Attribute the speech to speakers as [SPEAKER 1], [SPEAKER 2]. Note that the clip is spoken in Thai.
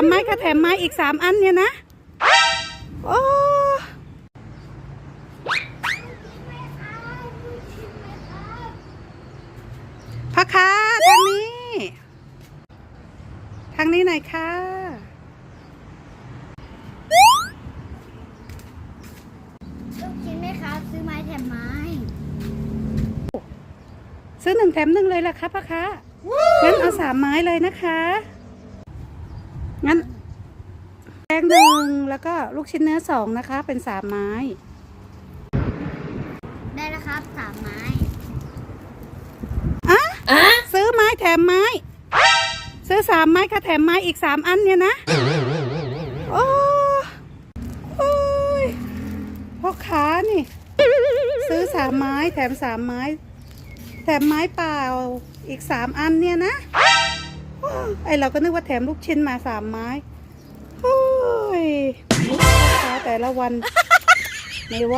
[SPEAKER 1] ามไม้ก็แถมไม้อีกสามอันเนี่ยนะ โอ้พ่อค้าทางนี้ ทางนี้หน่อยค่ะ
[SPEAKER 2] ลูกชิ้นไหมครับซื้อไม้แถมไม้
[SPEAKER 1] ซื้อหนึ่งแถมหนึ่งเลยล่ะคะพ่อค้างั้นเอาสามไม้เลยนะคะ งั้นแป้งหนึ่งแล้วก็ลูกชิ้นเนื้อสองนะคะ เป็นสามไม้
[SPEAKER 2] ได้แล้วครับสามไม้
[SPEAKER 1] อะซื้อไม้แถมไม้ ซื้อสามไม้ก็แถมไม้อีกสามอันเนี่ยนะโอ้โอ้ยพ่อค้านี่ ซื้อสามไม้แถมสามไม้ แถมไม้เปล่าอีกสามอันเนี่ยนะโอ้ยไอเราก็นึกว่าแถมลูกชิ้นมาสามไม้โอ้ยพ่อค้าแต่ละวัน ไม่ไหว